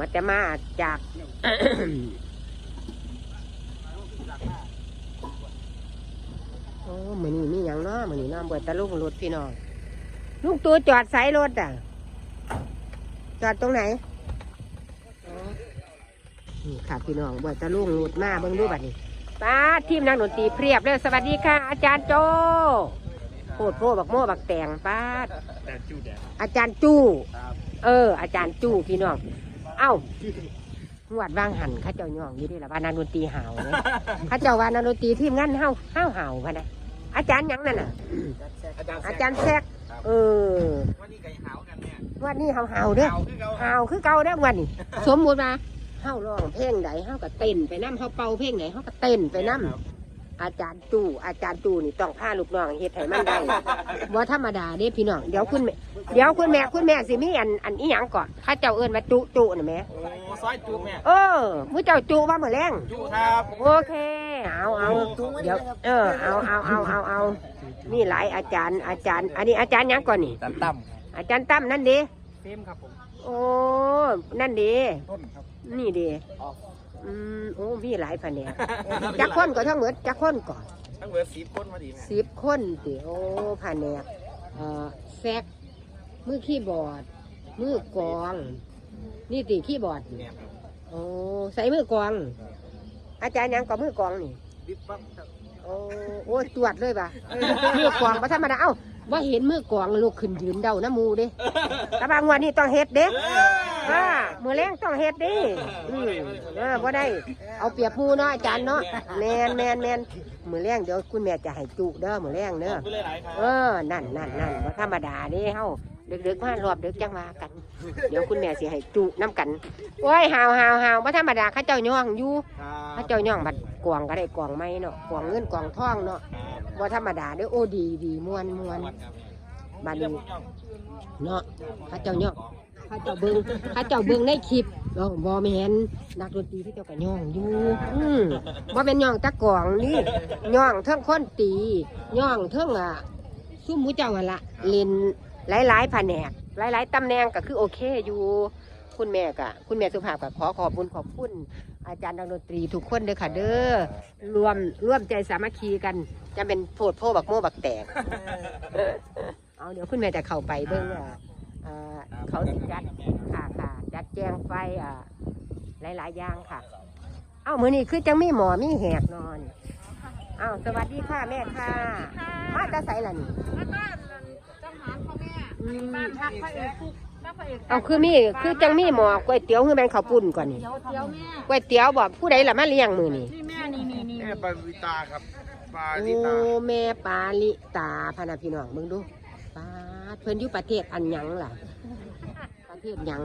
ว่าแต่มาจาก โอ้มือนี้มีอย่างเนาะมือนี้เน้องเบิดตะลุงรถพี่น้องลุงตัวจอดสายรถอะ จอดตรงไหนอ๋อนี่ค่ะพี่น้องเบิดตะลุงรถมาเบิ่งดูบัดนี้ป้าดทีมนักดนตรีเพียบเลยสวัสดีค่ะ อาจารย์โจโคตรโพบักโม่บักแตงป้าดแต่จูแดดอาจารย์จู้ครับเออ อาจารย์จู้พี่น้อง เอ้าหวดว่างหันเข้าเจ้าย่องอยู่ดีละว่านางดนตรีหาวเนี่ยเข้าเจ้าว่านางดนตรีทีมงานเฮาเฮาหาวพะนะอาจารย์หยังนั่นน่ะ อาจารย์อาจารย์แซกเออวันนี้ไก่หาวกันเนี่ยวันนี้เฮาหาวเด้อหาวคือเขาหาวคือเก่าเด้อวันนี้สมมุติว่าเฮาร้องเพลงใดเฮาก็เต้นไปนํเฮาเป่าเพลงไหนเฮาก็เต้นไปนํ อาจารย์จู้อาจารย์จู้นี่ต้องพาลูกน้องเฮ็ดให้มันได้บ่ธรรมดาเด้พี่น้องเดี๋ยวคุณแม่เดี๋ยวคุณแม่คุณแม่สิมีอันอันอีหยังก่อนเข้าเจ้าเอิ้นว่าจุจุน่ะแม่โอ้ซอยจูแม่เออมือเจ้าจูว่ามือแรงจูครับโอเคเอาเอาเดี๋ยวเออเอาเอาเอาเอาเอานี่หลายอาจารย์อาจารย์ อันนี้อาจารย์หยังก่อนนี่ตันตั้มอาจารย์ตั้มนั่นดีเฟมครับผมโอ้นั่นดีต้นครับนี่ดีอ๋อ อืมโอ้มีหลายแผนกจักคนก็ทั้งหมดจักคนก่อนทั้งเบอร์สีพ่นมาดีแม่สิบคนติโอ้แผนกเอ่อแซกมือคีย์บอร์ด มือกลอง นี่ติคีย์บอร์ดนี่เนี่ยครับโอ้ใส่มือกลอง อาจารย์หยังก็มือกลองนี่บิ๊บปั๊บครับโอ้โอ้ตรวจเลยป่ะมือกวางปธรรมดาเอ้า ว่าเห็นมือกวางลูกขึ้นยืนเดาน้ำมูเด้แต่บางวันนี้ต้องเฮ็ดเด้อ่ามือแรงต้องเฮ็ดเด้อืมเออบ่ได้ เอาเปรียบหมูเนาะอาจารย์เนาะแมนแมนแมนมือแรงเดี๋ยวคุณแม่จะให้จุเด้อมือแรงเด้อขอบคุณหลายๆครับเออนั่นนั่นนั่นบ่ธรรมดาเด้เฮาดึกๆมารอบดึกจังว่ากัน เดี๋ยวคุณแม่สิให้จุน้ำกันโอ้ยหาวหาวหาวบ่ธรรมดาเข้าเจ้าย่องอยู่ครับเข้าเจ้าย่องบัดกวางก็ได้กวางไม้เนาะกวางเงินกวางทองเนาะ ว่าธรรมดาเด้อโอ้ดีดีมวนมวนบัดนี้เนาะพระเจ้าเนาะพระเจ้าเบิ่งพระเจ้าเบิ่งในคลิปเราบ่แม่นนักดนตรีที่เจ้าก็ย่องอยู่อืมบ่เป็นย่องตะกองนี่ย่องเทิงคนตีย่องเทิงอะซุ่มหมูเจ้าหั่นละเล่นหลายๆแผนกหลายๆตำแหน่งก็คือโอเคอยู่ คุณแม่กะคุณแม่สุภาพก็ขอขอบคุณขอบคุณ อาจารย์นักดนตรีทุกคนเด้อค่ะ เด้อรวมร่วมใจสามัคคีกัน จะเป็นโพดโพบักโมบักแตกเอาเดี๋ยวคุณแม่จะเข้าไปเบิ่งอ่าอ่าเขาสิจัดค่ะค่ะจัดแจงไฟอ่าหลายๆอย่างค่ะ เอ้ามือนี้คือจังมีหมอมีแหกนอนเอ้าสวัสดีค่ะแม่ค่ะมาจะใส่ละนี่แล้วก็จังหารพ่อแม่อืมบ้านพักพระเอกคุกแล้วพระ เอกเอาคือมีคือจังมีหมอก๋วยเตี๋ยวคือแมงข้าวปุ้นก่อนนี่เดี๋ยวเดี๋ยวแม่ก๋วยเตี๋ยวบอกผู้ใดล่ะมาเลี้ยงมือนี่นี่แม่นี่นี่นี่แม่ปาริตาครับปาโอ้ริตาแม่ปาลิตาพะนาพี่น้องเบิ่งดูปาดเพิ่นอยู่ประเทศอันหยังล่ะประเทศหยัง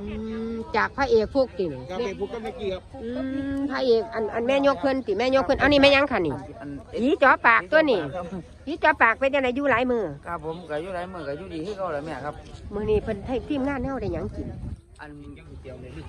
อืมจากพระเอกพวกตินี่ก็ไม่พูดก็ไม่เกี่ยวอืมพระเอกอันอันแม่ยกเพิ่นติแม่ยกเพิ่นอันนี้แม่ยังค่ะนี่อันผีจ่อปากตัวนี่ผีจ่อปากเป็นยังไงอยู่หลายมือครับผมก็อยู่หลายมือก็อยู่ดีที่เขาแหละแม่ครับ มือนี้เพิ่นให้ทีมงานเฮาได้หยังกินอัน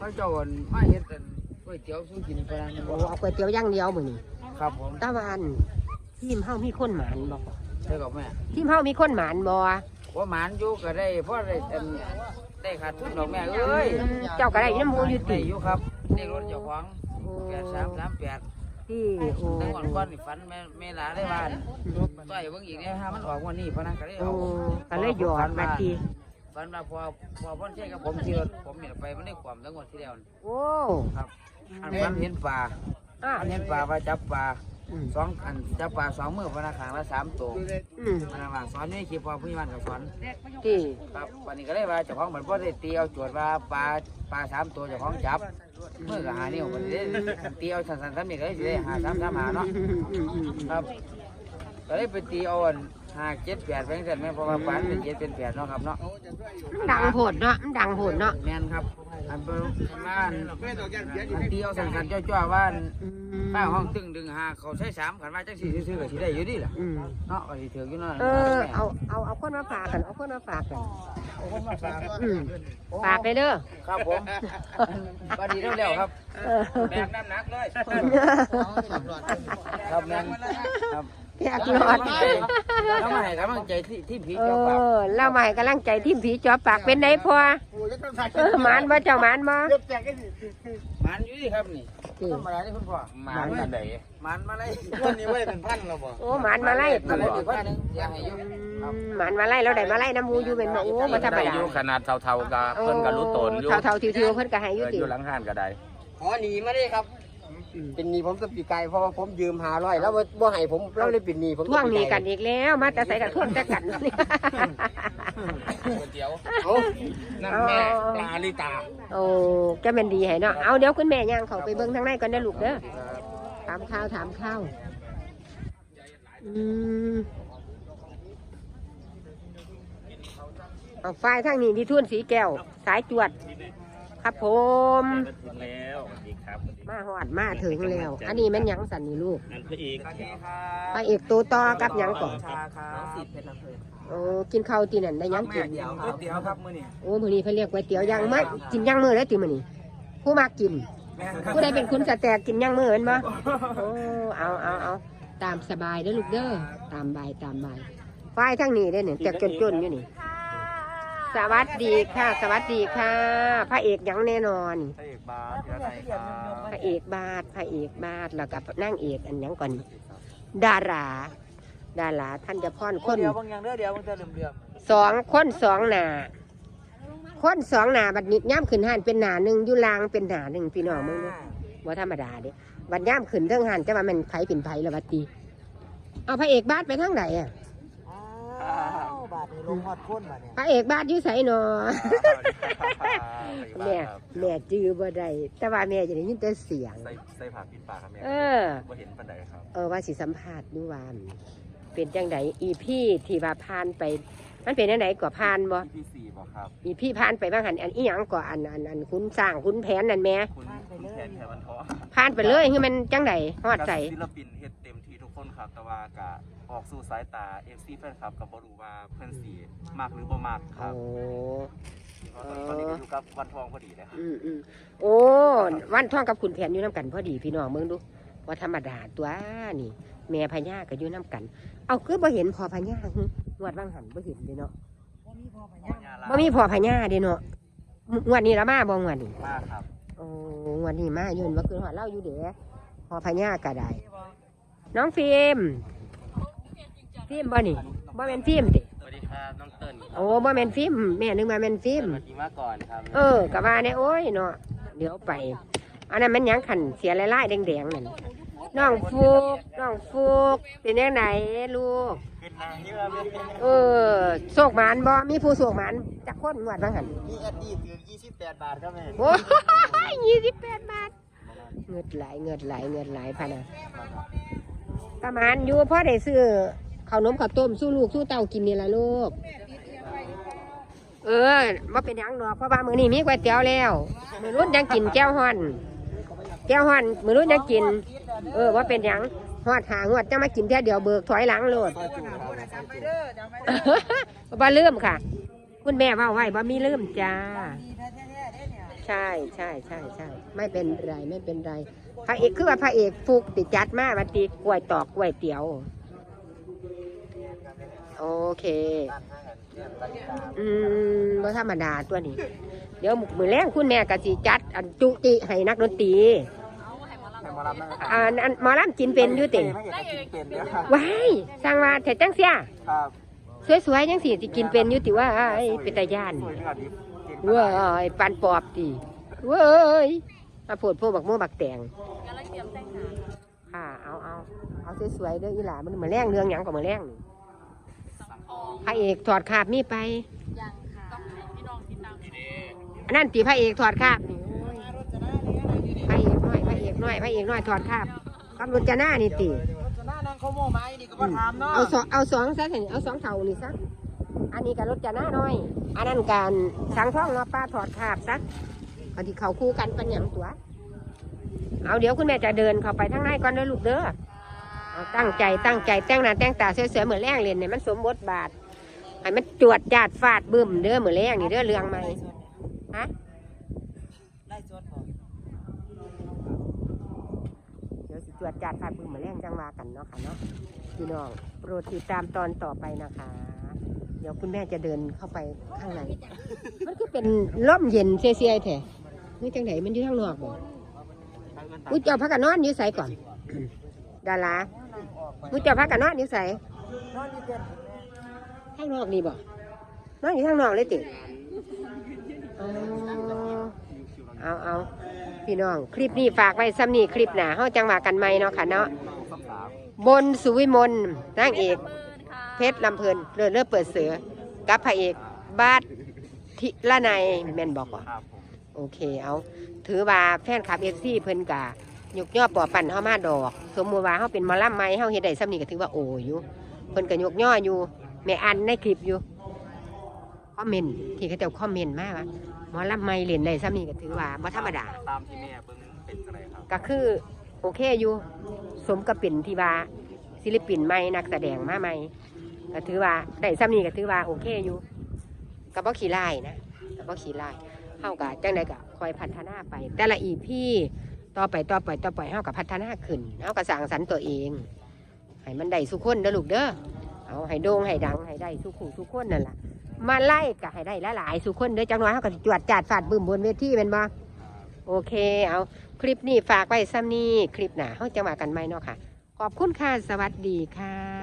พระเจ้าอันมาเฮ็ดอันก๋วยเตี๋ยวสู้กินพนันโอ้เอาก๋วยเตี๋ยวอย่างเดียวมือนี้ครับผมตะวันทีมเฮามีคนหมานบ่ใช่กับแม่ทีมเฮามีคนหมานบ่ว่าหมานอยู่ก็ได้เพราะได้อัน ได้ขาดทุนดอกแม่เอ้ยอืมเจ้าก็ได้อยู่น้ำหมูอยู่ได้ติอยู่ครับได้รถเจ้าของโอ้แปดสามสามแปดที่โอ้ตั้งก่อนก้อนนี่ฝันแม่แม่หลาได้บ้านต่อยเบิ่งอีกเนี่ยฮะมันออกวันนี้พนันก็ได้โอ้เอาก็เลยหยอดมาทีฝันมาพอพอพ่นใช่กับผมที่รถผมเนี่ยไปมันได้ความตั้งวันที่แล้วนี่โอ้ ครับอันฝันเห็นปลาอะอันเห็นปลาว่าจับปลา อืม สองอันจับปลาสองมือพนักงานละสามตัวอืมพนักงานสอนนี่คลิปพอผู้ใหญ่บ้านก็สอนที่ครับวันนี้ก็เลยว่าเจ้าของเหมือนพ่อได้ตีเอาจวดว่าปลาปลาสามตัวเจ้าของจับมือก็หานิ้ววันนี้ได้ตีเอาสันๆซ้ำนี่ก็เลยสิได้หาสามสามหาเนาะอืมอืมอืมครับก็เลยไปตีเอาอัน หาเจ็ดแปดไปสั่นแม่เพราะว่าปลาเป็นเจ็ดเป็นแปดเนาะครับเนาะมันดังโหดเนาะมันดังโหดเนาะแม่นครับอันเป็นบ้านอันตีเอาสันๆจ้าๆว่าอันอืมป้าห้องตึงดึงหาเขาใช้สามขันมาจังสี่ซื้อๆก็สิได้อยู่ดีล่ะอืมเนาะก็สิถืออยู่เนาะเออเอาเอาเอาคนมาฝากกันเอาคนมาฝากกันอืมฝากเลยเด้อครับผมบาดีเร็วๆครับเออแบกน้ำหนักเลยครับแม่นครับ แขกหลอดแล้วมาให้กำลังใจที่ที่ผีเอเจ้าปากอเล่ามาให้กำลังใจทีมผีจอปากเป็นไดพอโอ้ยต้องถ่ายเออหมานบ่เจ้าหมานบ่เรียบแจกกันดิมันอยู่นี่ครับนี่ธรรมดาที่คุณพ่อมันอันไหนมันมาเลยวันนี้ไว้เป็นพันแล้วบ่โอ้หมานมาไล่มาติเลยอีกคนหนึงอยากให้อยู่หมานมาไล่แล้วได้มาไล่น้ำมูอยู่เป็นบ่โอ้บ่ธรรมได้ดาอยู่ขนาดเท่าๆกับเพิ่นก็รู้ตนอยู่เท่าๆทิวๆเพิ่นก็ให้อยู่เออติอยู่หลังห้านก็ได้ขอหนีมาเลยครับ เป็นหนีผมกับปีไก่เพราะว่าผมยืมหาร้อยแล้วบ่ให้ผมเราเลยเป็นหนีผมท่วงหนี้กันอีกแล้ว มาแต่ใส่กับท่วงแต่กันเดี๋ยวนั่นแม่ปลาลิตาโอ้จะเป็นดีให้เนาะเอาเดี๋ยวคุณแม่ย่างเขาไปเบิ่งทางในก่อนนะลูกเด้อถามข้าวถามข้าวอืมเอาไฟทางนี้ที่ทุ่นสีแก้ว สายจวด ครับผมถึงแล้วสวัสดีครับ มาหอดมาถึงแล้ว อันนี้แมันหยังสันนี่ลูก อันพระเอกพระเอกตัวต่อกับหยังก่อนชาครับน้องสิทธิ์เพชรลำเพลินโอ้กินข้าวตีนั่นได้หยังกินเดี๋ยวครับเดี๋ยวครับมื้อนี้โอ้มื้อนี้เขาเรียกก๋วยเตี๋ยวย่างมื้อกินย่างมื้อแล้วติมื้อนี้ผู้มากิน ผู้ใดเป็นคุณสแตกกินย่างมื้อเห็นบ่โอ้เอาเอาเอาตามสบายเด้อลูกเด้อตามบายตามบายฝ่ายทั้งนี้เด้อเนี่ยแต่จนๆอยู่นี่ สวัสดีค่ะ สวัสดีค่ะ พระเอกหยังแน่นอน พระเอกบาสเดี๋ยวไหนครับพระเอกบาทพระเอกบาทแล้วกับนางเอกอันหยังก่อน ดารา ดาราท่านจะพ่อนคนเดี๋ยวบางอย่างเด้อเดี๋ยวบางจะเรื่อมสองคนสองหนาคนสองหนาบัดนี้ย่ำขึ้นหันเป็นหนาหนึ่งอยุลางเป็นหนาหนึ่งพี่น้องมึงเนาะว่าธรรมดาเด้บัดย่ำขึ้นเทิงหันจะว่ามันไผเป็นไผละบัดตีเอาพระเอกบาทไปทางไหนอะอ้าวบาทนี้ลงฮอดพ้นมาเนี่ยพระเอกบาทอยู่ไสนอ แม่แม่จื้อบ่ได้แต่ว่าแม่จะได้ยินแต่เสียง ใส่ใส่ผักปิดปากครับแม่เออ ว่าเห็นปันไดครับเออว่าสิสัมภาษณ์ดูว่าเป็นจังไดอีพี่ที่ว่าผ่านไป มันเป็นจังไดกว่าผ่านบ่ที่สี่บอกครับ อีพี่ผ่านไปบ้างหันอันอีหยังกว่าอันอันอันคุณสร้างคุณแผนนั่นแหม่คุณคุณแทนแทนวันท้อผ่านไปเลยคือมันจังไดฮอดใจศิลปินเฮ็ดเต็มที่ทุก คนครับแต่ว่ากะออกสู่สายตา FC แฟนคลับกับ่รู้ว่าเพื่อนสีมากหรือบ่มากคโอ้รับตอนนี้ก็อยู่กับวันทองพอดีเลยครับอืมอืมโอ้วันท่องกับคุณแผนอยู่น้ำกันพอดีพี่น้องเมืองดูว่าธรรมดาตัวนี่ แม่พญาก็อยู่น้ำกัน เอาคือบ่เห็นพอพญาหึงวดบางหันบ่เห็นเลยเนาะบ่มีพอพญาเด้เนาะงวดนี้ละมาบ่งวดนี้มากครับโอ้งวดนี้มาอยู่ว่าคือหอดเล่าอยู่เด้พอพญาก็ได้ น้องฟิล์มฟิล์มบ่นี่บ่แม่นฟิล์มติสวัสดีครับน้องเติ้ลโอ้บ่แม่นฟิล์มแม่นึกว่าแม่นฟิล์มสวัสดีมาก่อนครับเออกะว่าเนี่ยโอ้ยเนาะเดี๋ยวไปอันนั้นมันหยังขันเสียลายๆแดงๆนั่นน้องฟุกน้องฟุกเป็นยังไงลูกขึ้นมาเยอะเลยเออโศกหมานบ่มีผู้โศกหมานจักคนหวดบ้างหันนี่แอดดี้ถือ28บาทครับแม่โอ้ยยี่สิบแปดบาทเงิดไหลเงิดไหลเงิดไหลพะนะ ประมาณอยู่พ่อได้ซื้อข้าวนมข้าวต้มสู้ลูกสู้เต้ากินนี่ละลูก เออว่าเป็นหยังหรอกเพราะว่ามื้อนี้มีก๋วยเตี๋ยวแล้วมื้อรุ่นยังกินแก้วฮ้อน แก้วฮ้อนมื้อรุ่นยังกิน เออว่าเป็นหยังฮอดหางวดจะมากินแค่เดียวเบิกถอยหลังโลดบ่ลืมค่ะ คุณแม่ว่าไว้บ่มีลืมจ้า ใช่ใช่ใช่ใช่ไม่เป็นไรไม่เป็นไรพระเอกคือว่าพระเอกฟุกติดจัดมาวันตีกล้วยตอกกล้วยเตี๋ยว โอเค อืมบ่ธรรมดาตัวนี้ เดี๋ยวมือแรงคุณแม่กะสิจัด อันจุติให้นักดนตรีให้มารับนะครับอ่าอันหมอลำกินเป็นอยู่ติไม่เอกกินเป็นเด้อครับว้ายสั่งว่าแต่จังเสียครับสวยๆจังสิสิกินเป็นอยู่ติว่าไอ้เป็นตาย่าน สวยขนาดนี้กินเว้ยปันปอบติเว้ยมาโพดพวกบักม่วงบักแตงค่ะเอาเอาเอาสวยๆเด้ออีหล่ามันเหมือนแรงเรื่องหยังก็เหมือนแรงนี่พระเอกถอดคาบมีไปยังค่ะต้องให้พี่น้องติดตามอันนั่นตีพระเอกถอดคาบนี่โอ้ยพระเอกน้อยพระเอกน้อยพระเอกน้อยถอดคาบกำลังจะหน้านี่ตีหน้านางเขาโม่ไม้นี่ก็มาถามเนาะเอาสองเอาสองซะสิเอาสองเท่านี่ซะ อันนี้กับรถจะหน้าน้อย อันนั้นการสังท่องเนาะป้าถอดคาบซะเอาที่เขาคู่กันเป็นอย่างตัว เอาเดี๋ยวคุณแม่จะเดินเข้าไปทางในก่อนเด้อลูกเด้อเอาตั้งใจตั้งใจแต่งหน้าแต่งตาสวยๆเหมือนแรงเรียนเนี่ยมันสมบทบาทให้มันจวดจาดฟาดบึ้มเด้อเหมือนแรงนี่เด้อเรื่องใหม่ฮะไล่สดบ่เดี๋ยวสิจวดจาดฟาดบึ้มเหมือนแรงจังว่ากันเนาะค่ะเนาะพี่น้องโปรดติดตามตอนต่อไปนะคะ เดี๋ยวคุณแม่จะเดินเข้าไปข้างใน มันก็เป็นร่มเย็นเสียๆแท้เฮ้ยจังไหนมันอยู่ข้างนอกบ่อุ้ยเจ้าพักกันนอนอยู่ใสก่อน ดาราอุ้ยเจ้าพักกันนอนอยู่ใสข้างนอกนี่บ่นอนอยู่ข้างนอกเลยติอ๋อเอาเอาพี่น้อง คลิปนี้ฝากไว้ซ้ำนี่คลิปหนาเฮาจังหวะกันไหมเนาะค่ะเนาะบนสุวิมลนางเอก เพชรลำเพลินเลือเลือเปิดเสือกับพระเอกบาสทิละในยแม่นบอกว่าครับผมโอเคเอาถือว่าแฟนคลับเอฟซีเพิ่นกะยกย่อปอปั่นเฮามาดอก สมมุติว่าเฮาเป็นหมอลำไม้เฮาเฮ็ดได้ซ้ำนี่ก็ถือว่าโอ้อยู่เพิ่นก็ยกย่ออยู่แม่อันในคลิปอยู่คอมเมนต์ที่เขาเจ้าคอมเมนต์มาว่าหมอลำไม้เล่นได้ซ้ำนี่ก็ถือว่าบ่ธรรมดา ตามที่แม่เบิ่งเป็นอะไรครับก็คือโอเคอยู่ สมกับเป็นที่ว่าศิลปินใหม่นักแสดงมาใหม่ ก็ถือว่าได้ซ้ำนี่ก็ถือว่าโอเคอยู่กับบ่ขี้ไล่นะกับบ่ขี้ไล่เฮากับจังใดก็คอยพัฒนาไป แต่ละอีพี่ต่อไปต่อไปต่อไปเฮากับพัฒนาขึ้นเฮากับสร้างสรรค์ตัวเองให้มันได้สุขคนเด้อลูกเด้อเอาให้โด่งให้ดังให้ได้สุขุสุขคนนั่นแหละมาไล่ก็ให้ได้หลายสุขคนเด้อจังน้อยเฮาก็สิจวดจาดฟาดบึ้มบนเวทีแม่นบ่โอเค เอาคลิปนี้ฝากไว้ซ้ำนี้คลิปหนาเขาจะมากันไหมเนาะค่ะ ขอบคุณค่ะ สวัสดีค่ะ